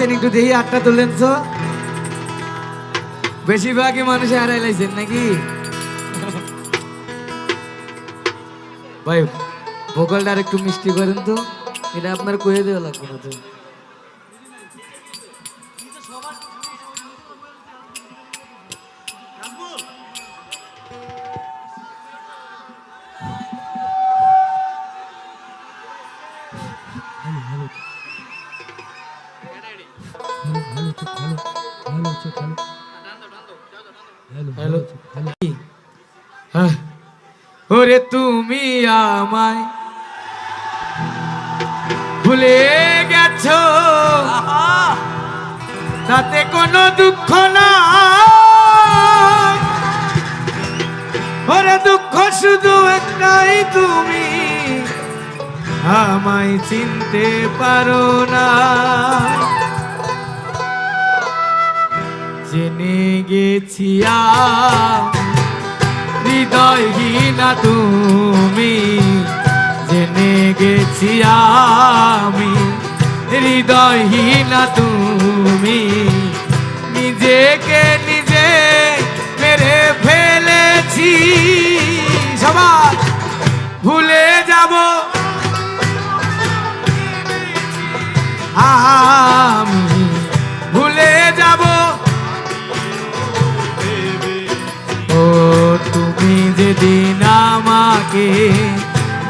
লাইছেন একটু দেখি আটটা তুললেন তো। বেশিরভাগই মানুষে হারাই লাইছেন নাকি? ভাই, ভোকালটা আর একটু মিষ্টি করেন তো। এটা আপনার কয়ে দেওয়া লাগবে না তো। হ্যালো হ্যাঁ। ওরে তুমি আমায় ভুলে গেছো। তাতে কোনো দুঃখ না ওরে দুঃখ শুধু একটাই তুমি আমায় চিনতে পারো না। জেনে গেছি হৃদয়হীনা তুমি, জেনে গেছি আমি। হৃদয়হীনা তুমি, নিজেকে নিজে মেরে ফেলেছি। সবার ভুলে যাব যেদিন আমাকে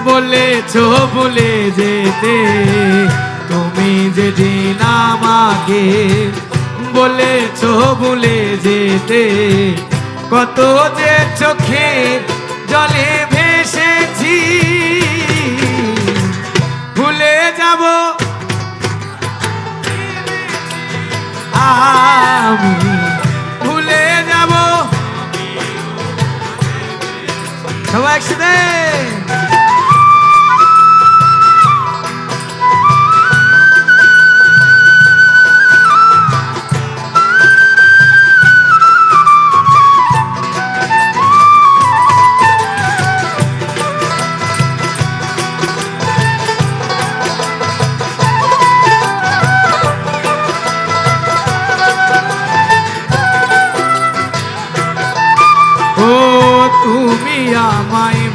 বলেছ ভুলে যেতে। তুমি যেদিন আমাকে বলেছ ভুলে যেতে, কত যে চোখে জলে ভেসেছি। ভুলে যাব আমি। সবাই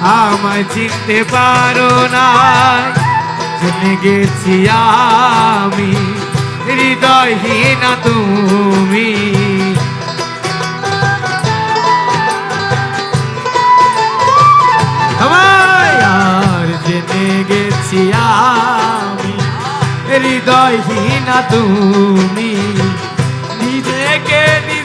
আমায় চিনতে পারো না জেনে গেছি আমি তুমি। আর জেনে গেছি আমি, হৃদয়হীনা তুমি। নিজেকে নিজে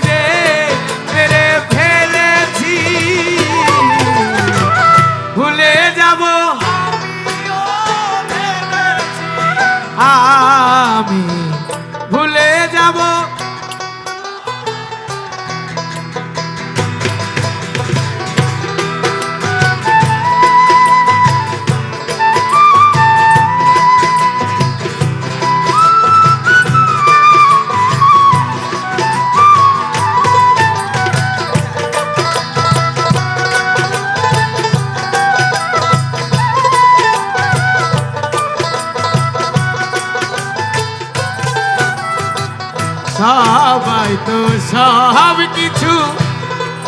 সবাই তো সব কিছু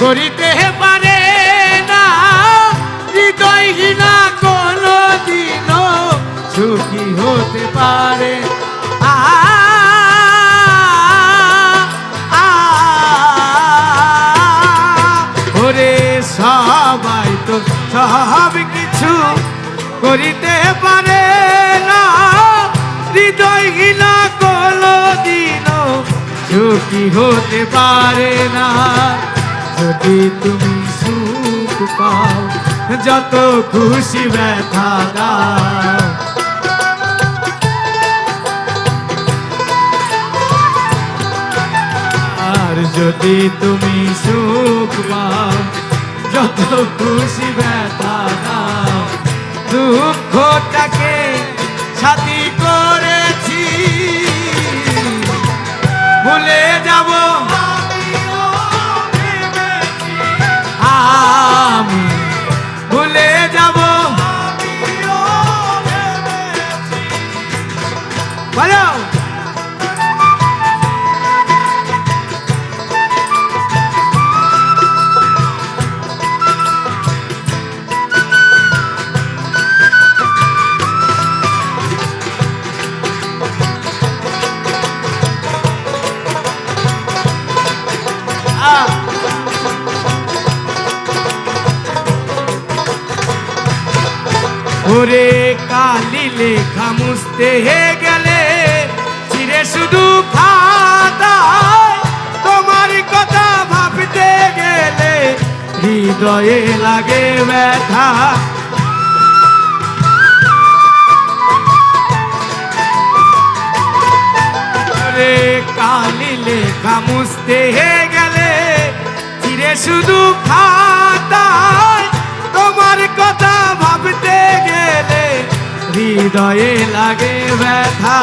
করিতে পারে না। হৃদয়হীনা কোনো দিনও সুখী হতে পারে। ওরে সবাই তো সব কিছু করিতে পারে না। হৃদয়হীনা কোনো দিনও সুখী হতে পারে না। যদি তুমি সুখ পাও, যত খুশি ব্যথা দাও। আর যদি তুমি সুখ পাও, যত খুশি ব্যথা দাও। দুঃখটাকে সাথী ওরে কালি লেখা মুছতে হে গেলে, চিরে শুধু খাতায় তোমার কথা ভাবতে গেলে হৃদয়ে লাগে ব্যথা। ওরে কালি লেখা মুছতে হে গেলে, চিরে শুধু খাতায় হৃদয়ে লাগে ব্যথা।